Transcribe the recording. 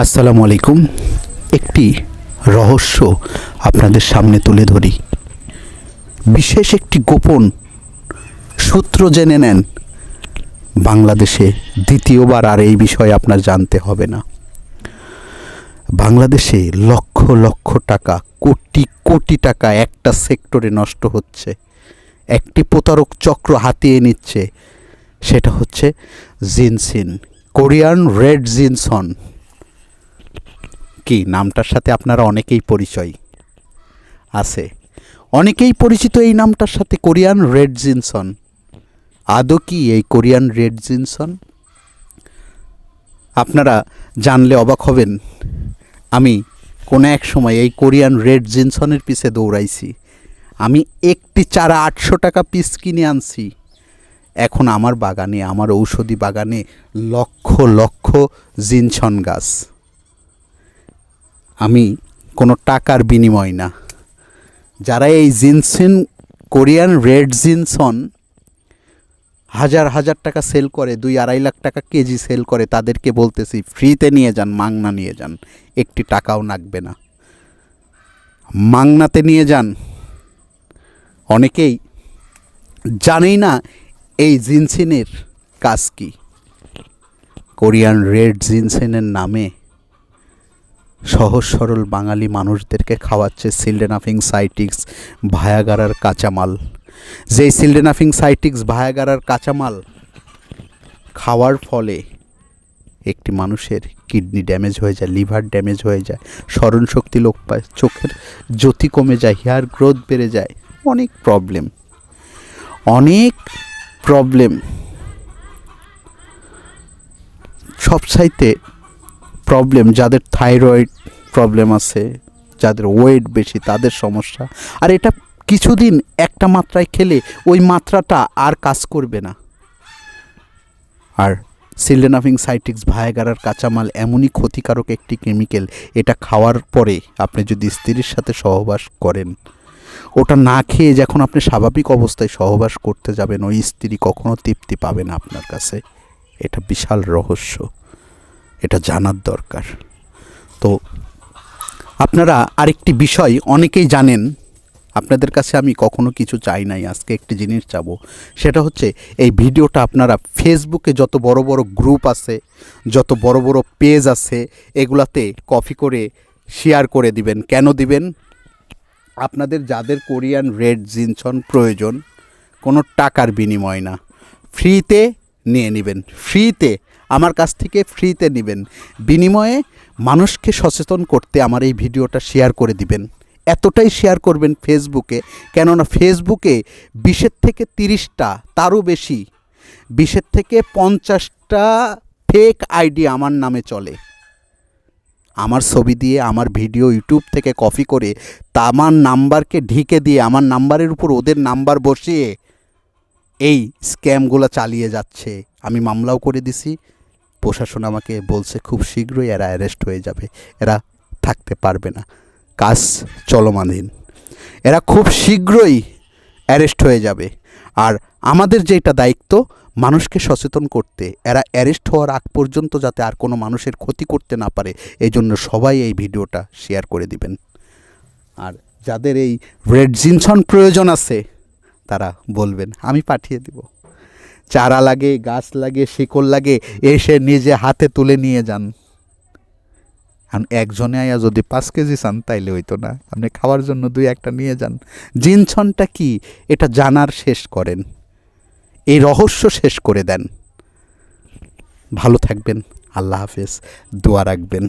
আসসালামু আলাইকুম। একটি রহস্য আপনাদের সামনে তুলে ধরি। বিশেষ একটি গোপন সূত্র জেনে নেন। বাংলাদেশে দ্বিতীয়বার আর এই বিষয়ে আপনার জানতে হবে না। বাংলাদেশে লক্ষ লক্ষ টাকা, কোটি কোটি টাকা একটা সেক্টরে নষ্ট হচ্ছে। একটি প্রতারক চক্র হাতিয়ে নিচ্ছে। সেটা হচ্ছে জিনসিন, কোরিয়ান রেড জিনসন। কি? নামটার সাথে আপনারা অনেকেই পরিচয় আছে। অনেকেই পরিচিত এই নামটার সাথে কোরিয়ান রেড জিনসন। আদৌ কি এই কোরিয়ান রেড জিনসন? আপনারা জানলে অবাক হবেন। আমি কোনো এক সময় এই কোরিয়ান রেড জিনসনের পিছে দৌড়াইছি। আমি একটি চারা আটশো টাকা পিস কিনে আনছি। এখন আমার বাগানে, আমার ঔষধি বাগানে লক্ষ লক্ষ জিনসন গাছ। আমি কোনো টাকার বিনিময় না। যারা এই জিনসিন, কোরিয়ান রেড জিনসন হাজার হাজার টাকা সেল করে, দুই আড়াই লাখ টাকা কেজি সেল করে, তাদেরকে বলতেছি, ফ্রিতে নিয়ে যান, মাংনা নিয়ে যান, একটি টাকাও লাগবে না। মাংনাতে নিয়ে যান। অনেকেই জানেই না এই জিনসিনের কাজ কি। কোরিয়ান রেড জিনসিনের নামে সহজ সরল বাঙালি মানুষদেরকে খাওয়াচ্ছে সিলডেনাফিং সাইটিক্স ভায়াগারার কাঁচামাল। যেই সিলডেনাফিং সাইটিক্স ভায়াগারার কাঁচামাল খাওয়ার ফলে একটি মানুষের কিডনি ড্যামেজ হয়ে যায় লিভার ড্যামেজ হয়ে যায় স্মরণ শক্তি লোপ পায়, চোখের জ্যোতি কমে যায় হেয়ার গ্রোথ বেড়ে যায়, অনেক প্রবলেম অনেক প্রবলেম সবচাইতে প্রবলেম যাদের থাইরয়েড প্রবলেম আছে, যাদের ওয়েট বেশি, তাদের সমস্যা। আর এটা কিছুদিন একটা মাত্রায় খেলে ওই মাত্রাটা আর কাজ করবে না। আর সিলডেনাফিং সাইটিক্স ভায়াগারার কাঁচামাল এমনই ক্ষতিকারক একটি কেমিক্যাল এটা খাওয়ার পরে আপনি যদি স্ত্রীর সাথে সহবাস করেন, ওটা না খেয়ে যখন আপনি স্বাভাবিক অবস্থায় সহবাস করতে যাবেন, ওই স্ত্রী কখনো তৃপ্তি পাবে না আপনার কাছে। এটা বিশাল রহস্য। এটা জানার দরকার। তো আপনারা আরেকটি বিষয় অনেকেই জানেন, আপনাদের কাছে আমি কখনো কিছু চাই নাই, আজকে একটি জিনিস চাবো। সেটা হচ্ছে এই ভিডিওটা আপনারা ফেসবুকে যত বড় বড় গ্রুপ আছে, যত বড় বড় পেজ আছে, এগুলাতে কপি করে শেয়ার করে দিবেন। কেন দিবেন? আপনাদের যাদের কোরিয়ান রেড জিনসন প্রয়োজন, কোনো টাকার বিনিময় না। ফ্রিতে নিয়ে নেবেন। ফ্রিতে আমার কাছ থেকে ফ্রিতে নেবেন। বিনিময়ে মানুষকে সচেতন করতে আমার এই ভিডিওটা শেয়ার করে দিবেন। এতটাই শেয়ার করবেন ফেসবুকে, কেননা ফেসবুকে বিশের থেকে তিরিশটা, তারও বেশি, বিশের থেকে পঞ্চাশটা ফেক আইডি আমার নামে চলে। আমার ছবি দিয়ে, আমার ভিডিও ইউটিউব থেকে কপি করে তা আমার নাম্বারকে ঢেকে দিয়ে, আমার নাম্বারের উপর ওদের নাম্বার বসিয়ে এই স্ক্যামগুলো চালিয়ে যাচ্ছে। আমি মামলাও করে দিছি প্রশাসন আমাকে বলছে, খুব শীঘ্রই এরা অ্যারেস্ট হয়ে যাবে। এরা থাকতে পারবে না। কাজ চলমানহীন। এরা খুব শীঘ্রই অ্যারেস্ট হয়ে যাবে। আর আমাদের যেটা দায়িত্ব, মানুষকে সচেতন করতে। এরা অ্যারেস্ট হওয়ার আগ পর্যন্ত যাতে আর কোনো মানুষের ক্ষতি করতে না পারে এই জন্য সবাই এই ভিডিওটা শেয়ার করে দিবেন। আর যাদের এই রেড জিনসন প্রয়োজন আছে, তারা বলবেন, আমি পাঠিয়ে দিব। চারা লাগে, গাছ লাগে, শিকড় লাগে, এসে নিজে হাতে তুলে নিয়ে যান। আর একজনে আয়া যদি পাঁচ কেজি চান, তাইলে হইতো না। আপনি খাওয়ার জন্য দুই একটা নিয়ে যান। জিনছনটা কি? এটা জানার শেষ করেন। এই রহস্য শেষ করে দেন। ভালো থাকবেন। আল্লাহ হাফেজ। দোয়া রাখবেন।